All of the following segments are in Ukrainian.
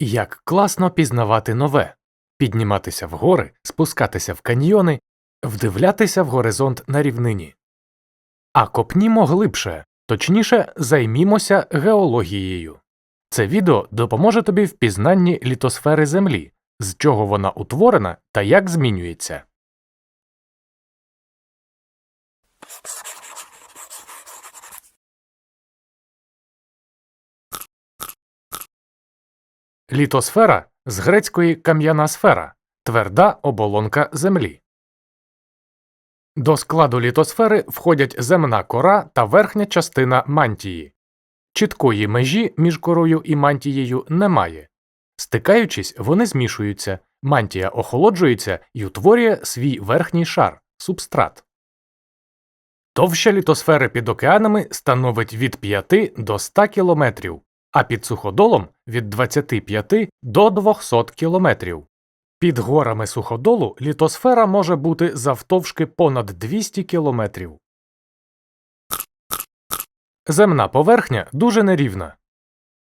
Як класно пізнавати нове, підніматися в гори, спускатися в каньйони, вдивлятися в горизонт на рівнині. А копнімо глибше, точніше, займімося геологією. Це відео допоможе тобі в пізнанні літосфери Землі, з чого вона утворена та як змінюється. Літосфера з грецької кам'яна сфера тверда оболонка Землі. До складу літосфери входять земна кора та верхня частина мантії. Чіткої межі між корою і мантією немає. Стикаючись, вони змішуються, мантія охолоджується і утворює свій верхній шар субстрат. Товща літосфери під океанами становить від 5 до 100 кілометрів, а під суходолом від 25 до 200 кілометрів. Під горами суходолу літосфера може бути завтовшки понад 200 кілометрів. Земна поверхня дуже нерівна.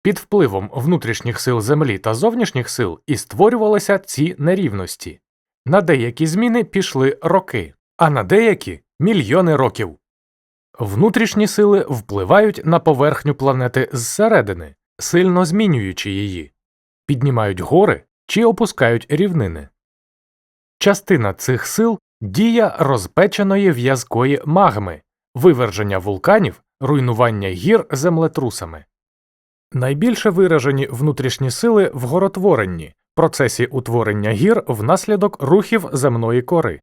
Під впливом внутрішніх сил Землі та зовнішніх сил і створювалися ці нерівності. На деякі зміни пішли роки, а на деякі мільйони років. Внутрішні сили впливають на поверхню планети зсередини, сильно змінюючи її, піднімають гори чи опускають рівнини. Частина цих сил дія розпеченої в'язкої магми, виверження вулканів, руйнування гір землетрусами. Найбільше виражені внутрішні сили в горотворенні, процесі утворення гір внаслідок рухів земної кори.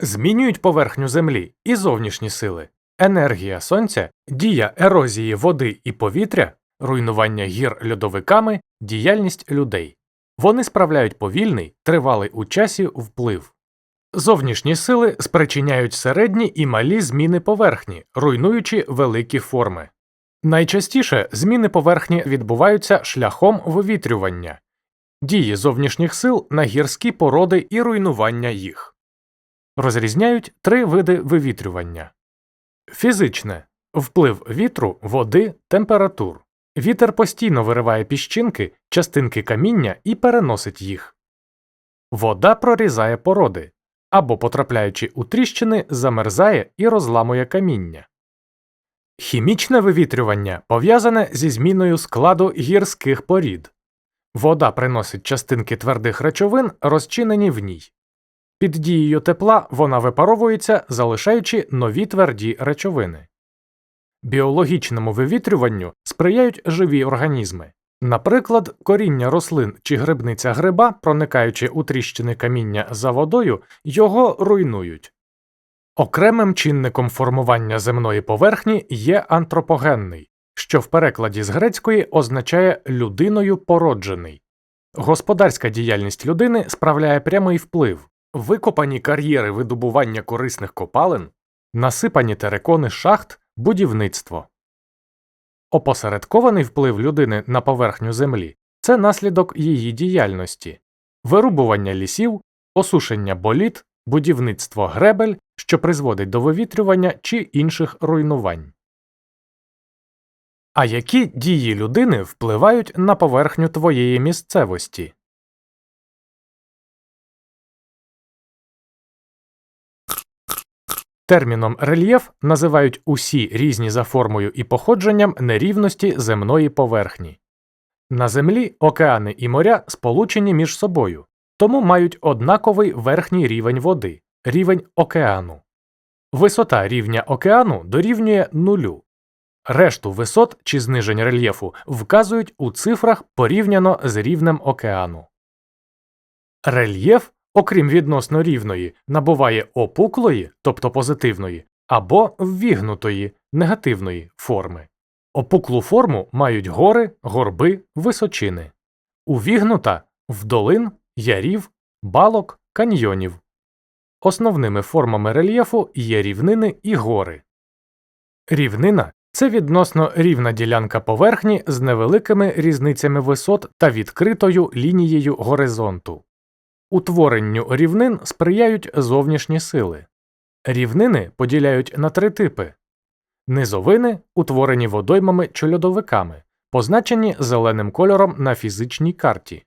Змінюють поверхню Землі і зовнішні сили енергія сонця, дія ерозії води і повітря, руйнування гір льодовиками, діяльність людей. Вони справляють повільний, тривалий у часі вплив. Зовнішні сили спричиняють середні і малі зміни поверхні, руйнуючи великі форми. Найчастіше зміни поверхні відбуваються шляхом вивітрювання, дії зовнішніх сил на гірські породи і руйнування їх. Розрізняють три види вивітрювання фізичне вплив вітру, води, температур. Вітер постійно вириває піщинки, частинки каміння і переносить їх. Вода прорізає породи або, потрапляючи у тріщини, замерзає і розламує каміння. Хімічне вивітрювання пов'язане зі зміною складу гірських порід. Вода приносить частинки твердих речовин, розчинені в ній. Під дією тепла вона випаровується, залишаючи нові тверді речовини. Біологічному вивітрюванню сприяють живі організми. Наприклад, коріння рослин чи грибниця гриба, проникаючи у тріщини каміння за водою, його руйнують. Окремим чинником формування земної поверхні є антропогенний, що в перекладі з грецької означає людиною породжений. Господарська діяльність людини справляє прямий вплив, викопані кар'єри видобування корисних копалин, насипані терекони шахт, будівництво. Опосередкований вплив людини на поверхню землі це наслідок її діяльності, вирубування лісів, осушення боліт, будівництво гребель, що призводить до вивітрювання чи інших руйнувань. А які дії людини впливають на поверхню твоєї місцевості? Терміном рельєф називають усі різні за формою і походженням нерівності земної поверхні. На Землі океани і моря сполучені між собою, тому мають однаковий верхній рівень води рівень океану. Висота рівня океану дорівнює нулю. Решту висот чи знижень рельєфу вказують у цифрах порівняно з рівнем океану. Рельєф окрім відносно рівної, набуває опуклої, тобто позитивної, або ввігнутої негативної форми. Опуклу форму мають гори, горби, височини, увігнута вдолин, ярів, балок, каньйонів. Основними формами рельєфу є рівнини і гори. Рівнина це відносно рівна ділянка поверхні з невеликими різницями висот та відкритою лінією горизонту. Утворенню рівнин сприяють зовнішні сили. Рівнини поділяють на три типи низовини, утворені водоймами чи льодовиками, позначені зеленим кольором на фізичній карті.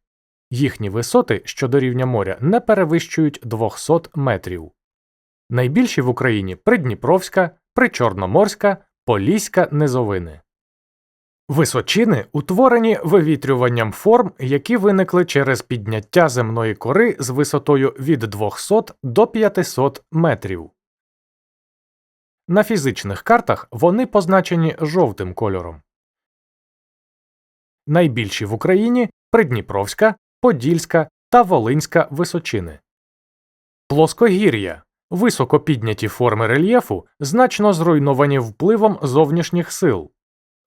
Їхні висоти щодо рівня моря не перевищують 200 метрів. Найбільші в Україні Придніпровська, Причорноморська, Поліська низовини. Височини утворені вивітрюванням форм, які виникли через підняття земної кори з висотою від 200 до 500 метрів. На фізичних картах вони позначені жовтим кольором. Найбільші в Україні Придніпровська, Подільська та Волинська височини. Плоскогір'я високо підняті форми рельєфу значно зруйновані впливом зовнішніх сил.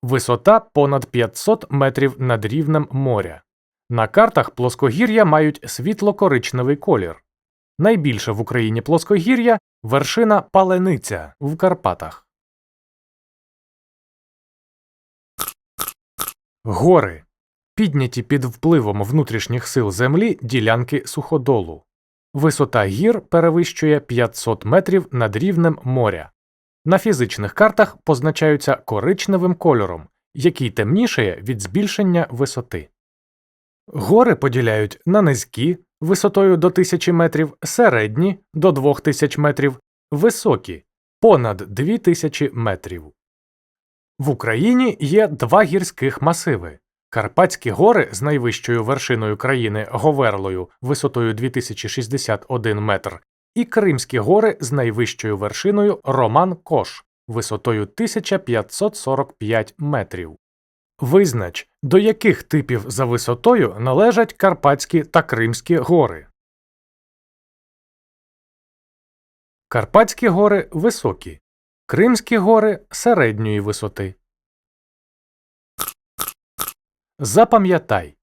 Висота понад 500 метрів над рівнем моря. На картах плоскогір'я мають світло-коричневий колір. Найбільше в Україні плоскогір'я вершина Палениця в Карпатах. Гори підняті під впливом внутрішніх сил землі ділянки суходолу. Висота гір перевищує 500 метрів над рівнем моря. На фізичних картах позначаються коричневим кольором, який темнішає від збільшення висоти. Гори поділяють на низькі висотою до 1000 метрів, середні до 2000 метрів, високі понад 2000 метрів. В Україні є два гірських масиви Карпатські гори з найвищою вершиною країни Говерлою висотою 2061 метр і Кримські гори з найвищою вершиною Роман Кош висотою 1545 метрів. Визнач, до яких типів за висотою належать Карпатські та Кримські гори. Карпатські гори високі, Кримські гори середньої висоти. Запам'ятай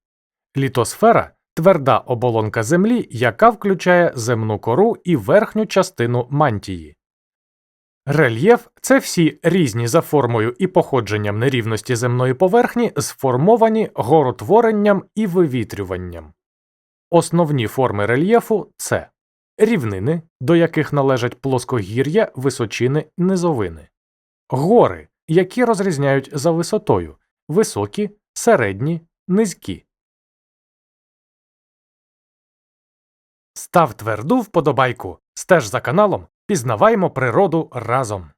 літосфера тверда оболонка Землі, яка включає земну кору і верхню частину мантії. Рельєф це всі різні за формою і походженням нерівності земної поверхні, сформовані горотворенням і вивітрюванням. Основні форми рельєфу це рівнини, до яких належать плоскогір'я, височини, низовини, гори, які розрізняють за висотою, високі, середні, низькі. Став тверду вподобайку. Стеж за каналом. Пізнаваємо природу разом.